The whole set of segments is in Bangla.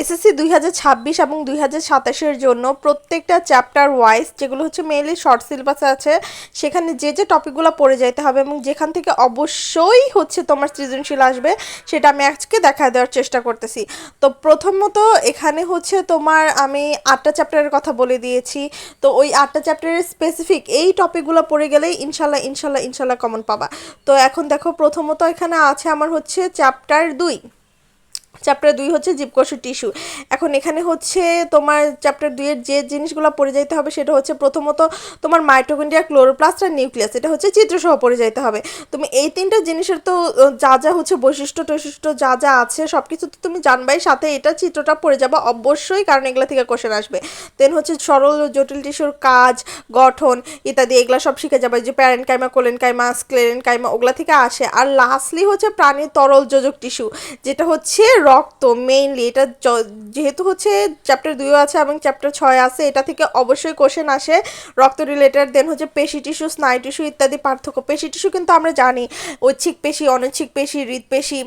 এসএসসি দুই হাজার ছাব্বিশ এবং দুই হাজার সাতাশের জন্য প্রত্যেকটা চ্যাপ্টার ওয়াইজ যেগুলো হচ্ছে মেইনলি শর্ট সিলেবাসে আছে, সেখানে যে যে টপিকগুলো পড়ে যাইতে হবে এবং যেখান থেকে অবশ্যই হচ্ছে তোমার সৃজনশীল আসবে, সেটা আমি আজকে দেখা দেওয়ার চেষ্টা করতেছি। তো প্রথমত এখানে হচ্ছে তোমার আমি আটটা চ্যাপ্টারের কথা বলে দিয়েছি। তো ওই আটটা চ্যাপ্টারের স্পেসিফিক এই টপিকগুলো পড়ে গেলেই ইনশাল্লাহ ইনশাল্লাহ ইনশাল্লাহ কমন পাবা। তো এখন দেখো প্রথমত এখানে আছে আমার হচ্ছে চ্যাপ্টার দুই। চ্যাপ্টার দুই হচ্ছে জীবকোষ টিস্যু এখন এখানে হচ্ছে তোমার চ্যাপ্টার দুইয়ের যে জিনিসগুলো পড়ে যাইতে হবে সেটা হচ্ছে প্রথমত তোমার মাইটোকন্ড্রিয়া ক্লোরোপ্লাস্ট আর নিউক্লিয়াস এটা হচ্ছে চিত্রসহ পড়ে যাইতে হবে। তুমি এই তিনটা জিনিসের তো যা যা হচ্ছে বৈশিষ্ট্য টৈশিষ্ট্য যা যা আছে সব কিছু তো তুমি জানবাই, সাথে এটা চিত্রটা পড়ে যাবে অবশ্যই কারণ এগুলো থেকে কোশ্চেন আসবে। দেন হচ্ছে সরল জটিল টিস্যুর কাজ, গঠন ইত্যাদি, এগুলো সব শিখে যাবে। যে parenchyma collenchyma sclerenchyma ওগুলা থেকে আসে। আর লাস্টলি হচ্ছে প্রাণীর তরল যোজক টিস্যু যেটা হচ্ছে রক্ত মেইনলি এটা যেহেতু হচ্ছে চ্যাপ্টার দুইও আছে এবং চ্যাপ্টার ছয় আছে, এটা থেকে অবশ্যই কোশ্চেন আসে। রক্ত রিলেটেড দেন হচ্ছে পেশি টিস্যু স্নায়ু টিস্যু ইত্যাদি পার্থক্য। পেশি টিস্যু কিন্তু আমরা জানি, ঐচ্ছিক পেশি, অনৈচ্ছিক পেশি হৃদপেশি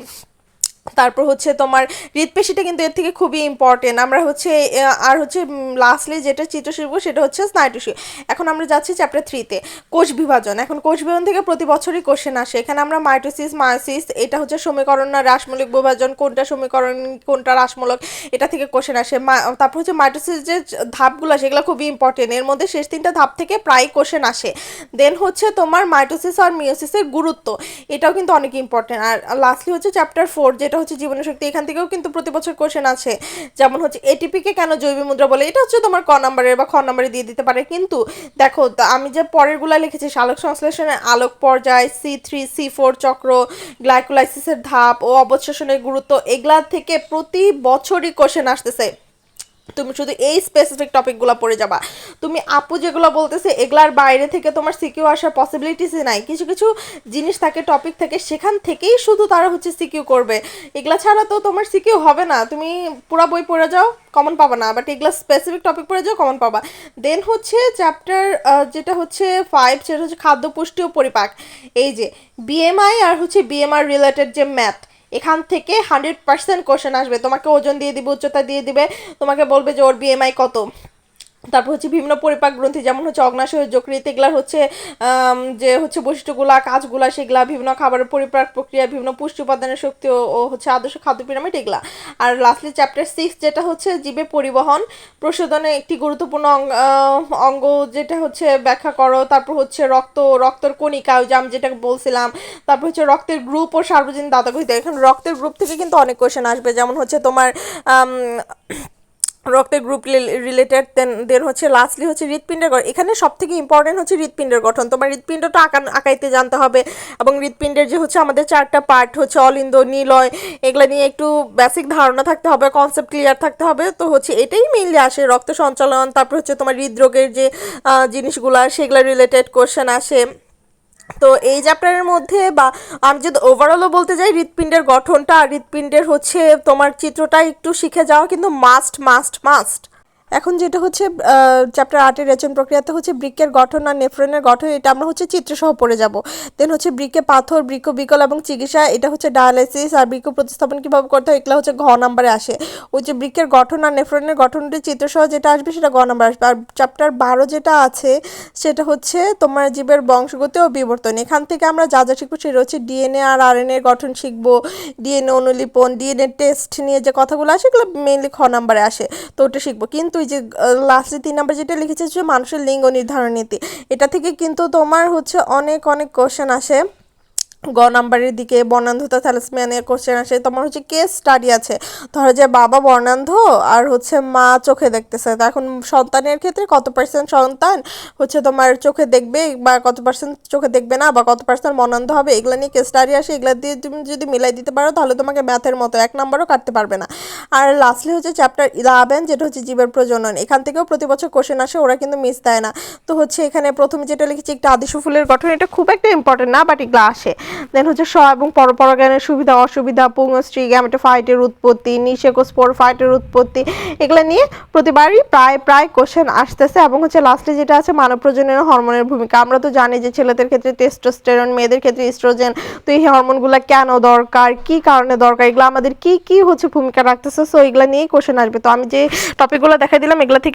তারপর হচ্ছে তোমার হৃদপেশিটা কিন্তু এর থেকে খুবই ইম্পর্টেন্ট আমরা হচ্ছে আর হচ্ছে লাস্টলি যেটা চিত্র শিখব সেটা হচ্ছে স্নায়ু এখন আমরা যাচ্ছি চ্যাপ্টার থ্রিতে কোষ বিভাজন। এখন কোষ বিভাজন থেকে প্রতি বছরই কোশ্চেন আসে। এখানে আমরা মাইটোসিস মায়োসিস এটা হচ্ছে সমীকরণ না রাসমূলক বিভাজন, কোনটা সমীকরণ, কোনটা রাসমূলক, এটা থেকে কোশ্চেন আসে। তারপর হচ্ছে মাইটোসিস যে ধাপগুলো, সেগুলো খুবই ইম্পর্টেন্ট এর মধ্যে শেষ তিনটা ধাপ থেকে প্রায় কোশ্চেন আসে। দেন হচ্ছে তোমার মাইটোসিস আর মিওসিসের গুরুত্ব, এটাও কিন্তু অনেক ইম্পর্টেন্ট আর লাস্টলি হচ্ছে চ্যাপ্টার ফোর যেটা হচ্ছে জীবন শক্তি। এখান থেকেও কিন্তু প্রতি বছর কোশ্চেন আছে। যেমন হচ্ছে এটিপিকে কেন জৈব মুদ্রা বলে, এটা হচ্ছে তোমার ক নাম্বারের বা খ নাম্বারে দিয়ে দিতে পারে। কিন্তু দেখো আমি যে পরেরগুলা লিখেছি, সালোক সংশ্লেষণের আলোক পর্যায় সি থ্রি সি ফোর চক্র গ্লাইকোলাইসিসের ধাপ ও অবশেষণের গুরুত্ব, এগুলা থেকে প্রতি বছরই কোশ্চেন আসতেছে। তুমি শুধু এই স্পেসিফিক টপিকগুলো পড়ে যাবা। তুমি আপু যেগুলো বলতেছে, এগুলার বাইরে থেকে তোমার সিকিউ আসার পসিবিলিটিসই নাই। কিছু কিছু জিনিস থাকে টপিক থাকে, সেখান থেকেই শুধু তারা হচ্ছে সিকিউ করবে। এগুলা ছাড়া তো তোমার সিকিউ হবে না। তুমি পুরা বই পড়ে যাও কমন পাবা না। বাট এগুলা স্পেসিফিক টপিক পড়ে যাও কমন পাবা। দেন হচ্ছে চ্যাপ্টার যেটা হচ্ছে ফাইভ সেটা হচ্ছে খাদ্য পুষ্টি ও পরিপাক। এই যে বিএমআই আর হচ্ছে বিএমআর রিলেটেড যে ম্যাথ এখান থেকে হান্ড্রেড পার্সেন্ট কোশ্চেন আসবে। তোমাকে ওজন দিয়ে দিবে, উচ্চতা দিয়ে দিবে, তোমাকে বলবে যে ওর বিএমআই কত। তারপর হচ্ছে বিভিন্ন পরিপাক গ্রন্থি, যেমন হচ্ছে অগ্নাশয় যকৃত এগুলার হচ্ছে যে হচ্ছে বৈশিষ্ট্যগুলা, কাজগুলা, সেগুলা, বিভিন্ন খাবারের পরিপাক প্রক্রিয়া, বিভিন্ন পুষ্টি উপাদানের শক্তি ও হচ্ছে আদর্শ খাদ্য পিরামিড, এগুলা। আর লাস্টলি চ্যাপ্টার সিক্স যেটা হচ্ছে জীবে পরিবহন, প্রশোধনে একটি গুরুত্বপূর্ণ অঙ্গ যেটা হচ্ছে ব্যাখ্যা করো, তারপর হচ্ছে রক্ত, রক্তের কণিকা, ওই যে আমি যেটা বলছিলাম, তারপর হচ্ছে রক্তের গ্রুপ ও সার্বজনীন দাতাগহিত এখন রক্তের গ্রুপ থেকে কিন্তু অনেক কোশ্চেন আসবে, যেমন হচ্ছে তোমার রক্তের গ্রুপ রিলেটেড দেন দেন হচ্ছে লাস্টলি হচ্ছে হৃৎপিণ্ডের গঠন। এখানে সব থেকে ইম্পর্টেন্ট হচ্ছে হৃৎপিণ্ডের গঠন। তোমার হৃৎপিণ্ডটা আঁকা আঁকাইতে জানতে হবে এবং হৃৎপিণ্ডের যে হচ্ছে আমাদের চারটা পার্ট হচ্ছে অলিন্দ, নিলয়, এগুলো নিয়ে একটু বেসিক ধারণা থাকতে হবে কনসেপ্ট ক্লিয়ার থাকতে হবে। তো হচ্ছে এটাই মেইনলি আসে রক্ত সঞ্চালন, তারপর হচ্ছে তোমার হৃদরোগের যে জিনিসগুলো, সেগুলো রিলেটেড কোশ্চেন আসে। তো এই চ্যাপ্টারের মধ্যে বা আমি যদি ওভারঅলও বলতে যাই, হৃৎপিণ্ডের গঠনটা, হৃৎপিণ্ডের হচ্ছে তোমার চিত্রটা একটু শিখে যাওয়া কিন্তু মাস্ট মাস্ট মাস্ট এখন যেটা হচ্ছে চ্যাপ্টার আটের রেচন প্রক্রিয়াতে হচ্ছে বৃক্কের গঠন আর নেফ্রনের গঠন, এটা আমরা হচ্ছে চিত্রসহ পড়ে যাব। দেন হচ্ছে বৃক্কে পাথর বৃক্ক বিকল এবং চিকিৎসা, এটা হচ্ছে ডায়ালাইসিস আর বৃক্ক প্রতিস্থাপন কীভাবে করতে হয়, এগুলো হচ্ছে ঘ নাম্বারে আসে। ওই যে বৃক্কের গঠন আর নেফ্রনের গঠনটি চিত্রসহ যেটা আসবে, সেটা ঘ নাম্বার আসবে। আর চ্যাপ্টার বারো যেটা আছে, সেটা হচ্ছে তোমার জীবের বংশগতি ও বিবর্তন। এখান থেকে আমরা যা যা শিখব, সেটা হচ্ছে ডিএনএ আর আরএনএ গঠন শিখব। ডিএনএ অনুলিপন ডিএনএ টেস্ট নিয়ে যে কথাগুলো আসে এগুলো মেনলি খ নাম্বারে আসে। তো ওটা শিখব। কিন্তু এই যে লাস্টে তিন নাম্বার যেটা লিখেছে যে মানুষের লিঙ্গ নির্ধারণ নীতি। এটা থেকে কিন্তু তোমার হচ্ছে অনেক অনেক কোশ্চেন আসে। গ নাম্বারের দিকে বর্ণান্ধতা থ্যালাসমিয়া কোশ্চেন আসে। তোমার হচ্ছে কেস স্টাডি আছে। ধরো যে বাবা বর্ণান্ধ আর হচ্ছে মা চোখে দেখতেছে। তো এখন সন্তানের ক্ষেত্রে কত পার্সেন্ট সন্তান হচ্ছে তোমার চোখে দেখবে বা কত পার্সেন্ট চোখে দেখবে না বা কত পার্সেন্ট বর্ণান্ধ হবে? এগুলো নিয়ে কেস স্টাডি আসে। এগুলো দিয়ে তুমি যদি মিলাই দিতে পারো, তাহলে তোমাকে ম্যাথের মতো এক নাম্বারও কাটতে পারবে না। আর লাস্টলি হচ্ছে চ্যাপ্টার ইলেভেন যেটা হচ্ছে জীবের প্রজনন। এখান থেকেও প্রতি বছর কোশ্চেন আসে, ওরা কিন্তু মিস দেয় না। তো হচ্ছে এখানে প্রথমে যেটা লিখেছি, একটা আদিশু ফুলের গঠন, এটা খুব একটা ইম্পর্টেন্ট না বাট এগুলো আসে। দেন হচ্ছে স্ব এবং পরপরাগায়নের সুবিধা, অসুবিধা পুংস্ত্রী গ্যামেটোফাইটের উৎপত্তি নিষেকোস্পোর ফাইটের উৎপত্তি, এগুলো নিয়ে প্রতিবারই প্রায় প্রায় কোশ্চেন আসতেছে এবং হচ্ছে লাস্টে যেটা আছে, মানব প্রজননের হরমোনের ভূমিকা। আমরা তো জানি যে ছেলেদের ক্ষেত্রে টেস্টোস্টেরন মেয়েদের ক্ষেত্রে ইস্ট্রোজেন তো এই হরমোনগুলো কেন দরকার? কি কারণে দরকার? এগুলো আমাদের কি কি হচ্ছে ভূমিকা রাখতেছে? সো এগুলো নিয়েই কোশ্চেন আসবে। তো আমি যে টপিকগুলো দেখাই দিলাম, এগুলো থেকে